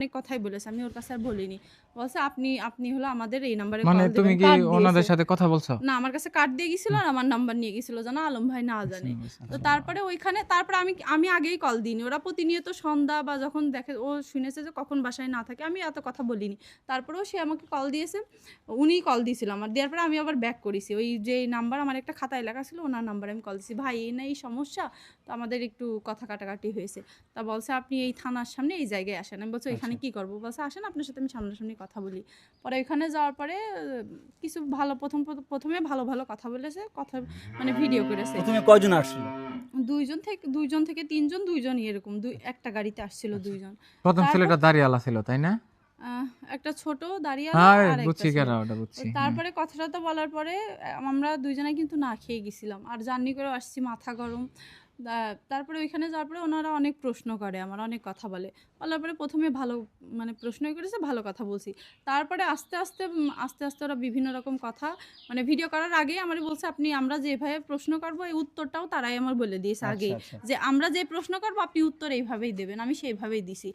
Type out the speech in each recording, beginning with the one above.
অনেক কথাই বলেছে আমি ওর কাছে আর বলিনি। বলছে আপনি আপনি হলো আমাদের এই নাম্বারে মানে তুমি কি ওনাদের সাথে কথা বলছো? না আমার কাছে কার্ড দিয়ে গেছিল আর আমার নাম্বার নিয়ে গেছিল যেন আলম ভাই না জানে। আচ্ছা, তো তারপরে ওইখানে তারপরে আমি আমি আগেই কল দিইনি। ওরা প্রতিনিয়ত সন্ধ্যা বা যখন দেখে ও শুনেছে যে কখন বাসায় না থাকে আমি এত কথা বলিনি। তারপরেও সে আমাকে কল দিয়েছে উনি কল দিয়েছিল আমার। দেওয়ার পরে আমি আবার ব্যাক করেছি। ওই যে নাম্বার আমার একটা খাতায় লেখা ছিল ওনার নাম্বারে আমি কল দিয়েছি। ভাই এই না এই সমস্যা? তো আমাদের একটু কথা কাটাকাটি হয়েছে। তা বলছে আপনি এই থানার সামনে এই জায়গায় আসেন। আমি বলছি এখানে কি করব? বলছে আসেন আপনার সাথে আমি সামনাসামনি কথা বলি। পরে ওইখানে যাওয়ার পরে কিছু ভালো প্রথম প্রথমে ভালো ভালো কথা বলেছে কথা মানে ভিডিও করেছে। প্রথমে কয়জন আসছিল? দুইজন থেকে দুইজন থেকে তিনজন দুইজন এরকম। দুই একটা গাড়িতে আসছিল দুইজন। প্রথম ছেলেটা দাঁড়িয়ে ছিল তাই না? একটা ছোট দাঁড়িয়ে। তারপরে কথাটা তো বলার পরে আমরা দুইজনে কিন্তু না খেয়ে গেছিলাম। আর জার্নি করে আসছি মাথা গরম। তারপরে ওইখানে যাওয়ার পরে ওনারা অনেক প্রশ্ন করে আমার অনেক কথা বলে। বলার পরে প্রথমে ভালো মানে প্রশ্ন করেছে ভালো কথা বলছি। তারপরে আস্তে আস্তে আস্তে আস্তে ওরা বিভিন্ন রকম কথা মানে ভিডিও করার আগেই আমার বলছে আপনি আমরা যেভাবে প্রশ্ন করব এই উত্তরটাও তারাই আমার বলে দিয়েছে আগেই। আচ্ছা, আচ্ছা। যে আমরা যে প্রশ্ন করব আপনি উত্তর এইভাবেই দেবেন আমি সেইভাবেই দিছি।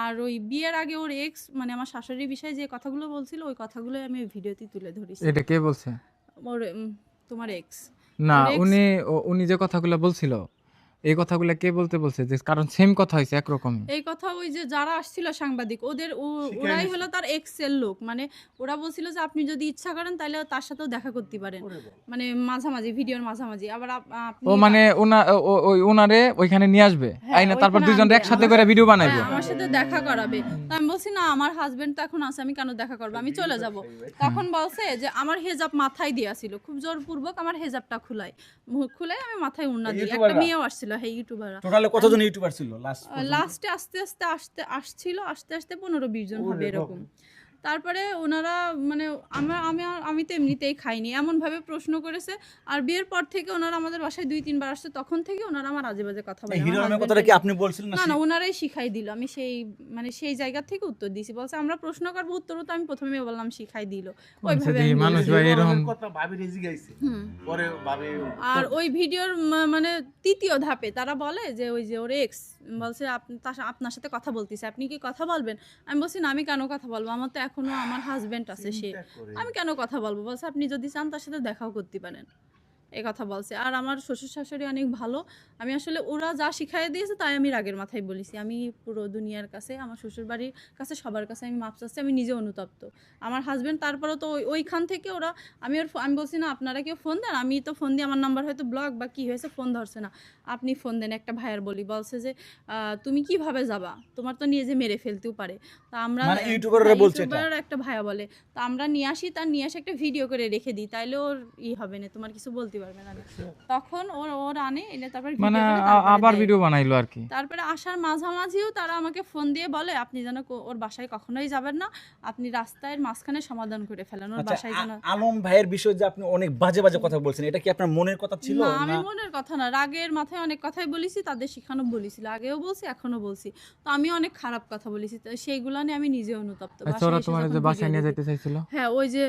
আর ওই বিয়ের আগে ওর এক্স মানে আমার শাশুড়ির বিষয়ে যে কথাগুলো বলছিল ওই কথাগুলো আমি ওই ভিডিওতে তুলে ধরেছি। এটা কে বলছে? ওর তোমার এক্স না উনি উনি যে কথাগুলো বলছিল এই কথাগুলো কে বলতে বলছে? যে কারণ সেম কথা হয়েছে একরকমই। এই কথা ওই যে যারা আসছিল সাংবাদিক ওদের ওরাই হলো তার এক্সের লোক। মানে ওরা বলছিল যে আপনি যদি ইচ্ছা করেন তাহলে তার সাথেও দেখা করতে পারেন। মানে মাঝামাঝি ভিডিওর মাঝামাঝি। আবার আপনি ও মানে ওনা ওই ওনারে ওইখানে নিয়ে আসবে? হ্যাঁ, আইনা তারপর দুজন একসাথে করে ভিডিও বানাইবো। হ্যাঁ, আমার সাথে দেখা করাবে। তো আমি বলছি না আমার হাজবেন্ড তো এখন আছে আমি কেন দেখা করব? আমি চলে যাব। তখন বলছে যে আমার হেজাব মাথায় দেওয়া ছিল। খুব জোরপূর্বক আমার হেজাবটা খুলাই। মুখ খুলে আমি মাথায় উন্না দিই। একটা? মেয়েও আসছিল হ্যাঁ ইউটিউবাররা টোটালে কতজন ইউটিউবার ছিল লাস্ট লাস্টে আস্তে আস্তে আসতে আসছিল আস্তে আস্তে পনেরো বিশ জন হবে এরকম। তারপরে ওনারা মানে আমরা আমি আমি তো এমনিতেই খাইনি। এমনভাবে প্রশ্ন করেছে। আর বিয়ের পর থেকে ওনারা আমাদের বাসায় দুই তিনবার আসছে। তখন থেকে ওনারা আমার আজে বাজে কথা বলে। কি আপনি বলছিলেন না না ওনারাই শিখাই দিল। আমি সেই মানে সেই জায়গা থেকে উত্তর দিয়েছি। বলছে আমরা প্রশ্ন করব উত্তরও তো আমি প্রথমে বললাম শিখাই দিল। ওইভাবে মানুষ ভাই এরকম কথা ভাবি রেজি গাইছে। হুম। পরে ভাবি আর ওই ভিডিওর মানে তৃতীয় ধাপে তারা বলে যে ওই যে ওর এক্স বলছে আপনার সাথে কথা বলতেছে। আপনি কি কথা বলবেন? আমি বলছি না আমি কেন কথা বলব? আমার তো এখনও আমার হাজবেন্ড আছে সে। আমি কেন কথা বলব? বলছে আপনি যদি চান তার সাথে দেখাও করতে পারেন। এই কথা বলছে। আর আমার শ্বশুর শাশুড়ি অনেক ভালো। আমি আসলে ওরা যা শিখাই দিয়েছে তাই আমি রাগের মাথায় বলেছি। আমি পুরো দুনিয়ার কাছে আমার শ্বশুর বাড়ির কাছে সবার কাছে আমি মাপ চাচ্ছি আমি নিজে অনুতপ্ত। আমার হাজবেন্ড তারপরে তো ওই- ওইখান থেকে ওরা আমি ওর আমি বলছি না আপনারা কেউ ফোন দেন? আমি তো ফোন দিয়ে আমার নাম্বার হয়তো ব্লক বা কি হয়েছে ফোন ধরছে না। আপনি ফোন দেন একটা ভাইয়ার বলি বলছে যে তুমি কীভাবে যাবা? তোমার তো নিয়ে যে মেরে ফেলতেও পারে। তা আমরা মানে ইউটিউবাররা হ্যাঁ, বলছে একটা ভাইয়া বলে তা আমরা নিয়ে আসি তার নিয়ে আসে একটা ভিডিও করে রেখে দিই তাইলে ওর ই হবে না তোমার কিছু বলতে পারবে না। তখন ওর ওর আনে এনে তারপর মানে আবার ভিডিও বানাইলো আর কি। তারপরে আসার মাঝামাঝিও তারা আমাকে ফোন দিয়ে বলে আপনি যেন ওর বাসায় কখনোই যাবেন না। আপনি রাস্তায় মাঝখানে সমাধান করে ফেলেন। ওর আচ্ছা বাসায় যেন আলম ভাইয়ের বিষয়ে যে আপনি অনেক বাজে বাজে কথা বলছেন এটা কি আপনার মনের কথা ছিল না আমি মনের কথা না। রাগের মাথায় অনেক কথাই বলেছি তাদের শিখানো বলেছিল। আগেও বলছি এখনও বলছি। তো আমি অনেক খারাপ কথা বলেছি। তো সেইগুলো নিয়ে আমি নিজে অনুতপ্ত। আচ্ছা বাসায় নিয়ে যেতে চাইছিল? হ্যাঁ ওই যে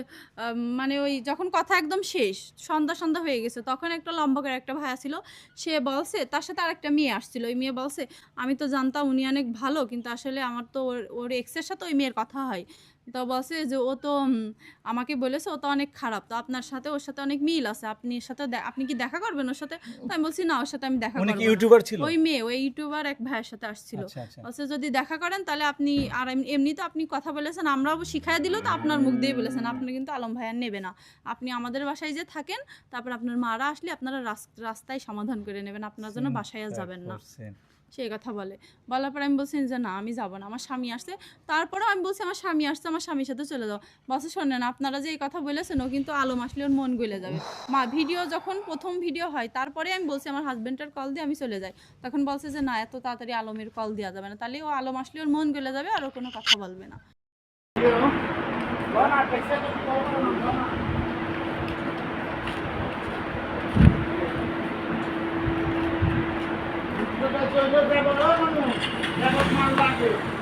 মানে ওই যখন কথা একদম শেষ সন্ধ্যা সন্ধ্যা হয়ে গেছে। তখন একটা লম্বা করে একটা ভাইয়া ছিল, সে বলছে, তার সাথে আর একটা মেয়ে আসছিল। ওই মেয়ে বলছে, আমি তো জানতাম উনি অনেক ভালো, কিন্তু আসলে আমার তো ওর ওর এক্সের সাথে ওই মেয়ের কথা হয়। তো বলছে যে ও তো আমাকে বলেছে ও তো অনেক খারাপ। তো আপনার সাথে ওর সাথে অনেক মিল আছে। আপনি সাথে আপনি কি দেখা করবেন ওর সাথে? তো আমি বলছি না ওর সাথে আমি দেখা উনি করব কি ইউটিউবার ছিল? ওই মেয়ে ওই ইউটিউবার এক ভাইয়ের সাথে আসছিল। আচ্ছা আচ্ছা। বলছে যদি দেখা করেন তাহলে আপনি আর এম- এমনিতে আপনি কথা বলেছেন আমরাও শিখাই দিল তো আপনার মুখ দিয়ে বলেছেন। আপনি কিন্তু আলম ভাইয়ার নেবে না। আপনি আমাদের বাসায় যে থাকেন তারপর আপনার মারা আসলে আপনারা রাস- রাস্তায় সমাধান করে নেবেন। আপনার জন্য বাসায় যাবেন না। সেই কথা বলে। বলার পর আমি বলছি যে, না, আমি যাব না। আমার স্বামী আসছে। তারপরেও আমি বলছি, আমার স্বামী আসছে, আমার স্বামীর সাথে চলে যাও। বসে শোনেন, আপনারা যে এই কথা বলেছেন, ও কিন্তু আলম আসলে ওর মন গলে যাবে। মা ভিডিও যখন প্রথম ভিডিও হয়, তারপরে আমি বলছি, আমার হাজব্যান্ডের কল দিয়ে আমি চলে যাই। তখন বলছে যে, না, এত তাড়াতাড়ি আলমের কল দেওয়া যাবে না। তাহলে ও আলম আসলে ওর মন গলে যাবে আর কোনো কথা বলবে না। চলে